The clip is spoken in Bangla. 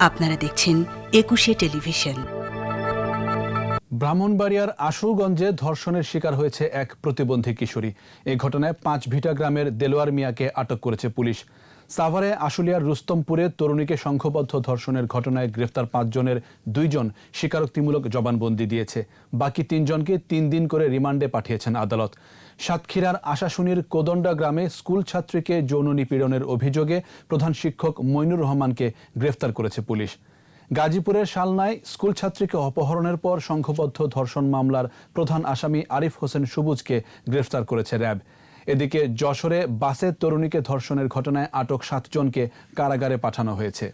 আপনারা দেখছেন একুশে টেলিভিশন। ব্রাহ্মণবাড়িয়ার আশুগঞ্জে ধর্ষণের শিকার হয়েছে এক প্রতিবন্ধী কিশোরী। এ ঘটনায় পাঁচ ভিটা গ্রামের দেলোয়ার মিয়াকে আটক করেছে পুলিশ। সাভারে আশুলিয়ার রুস্তমপুরে তরুণীকে সংঘবদ্ধ ধর্ষণের ঘটনায় গ্রেফতার পাঁচজনের দুইজন স্বীকারোক্তিমূলক জবানবন্দি দিয়েছে। বাকি তিনজনকে তিন দিন করে রিমান্ডে পাঠিয়েছেন আদালত। সাতক্ষীরার আশাশুনির কোদণ্ডা গ্রামে স্কুল ছাত্রীকে যৌন নিপীড়নের অভিযোগে প্রধান শিক্ষক মইনুর রহমানকে গ্রেফতার করেছে পুলিশ। গাজীপুরের শালনায় স্কুল ছাত্রীকে অপহরণের পর সংঘবদ্ধ ধর্ষণ মামলার প্রধান আসামি আরিফ হোসেন সুবুজকে গ্রেফতার করেছে র্যাব। এদিকে যশোরে বাসের তরুণীকে ধর্ষণের ঘটনায় আটক সাতজনকে কারাগারে পাঠানো হয়েছে।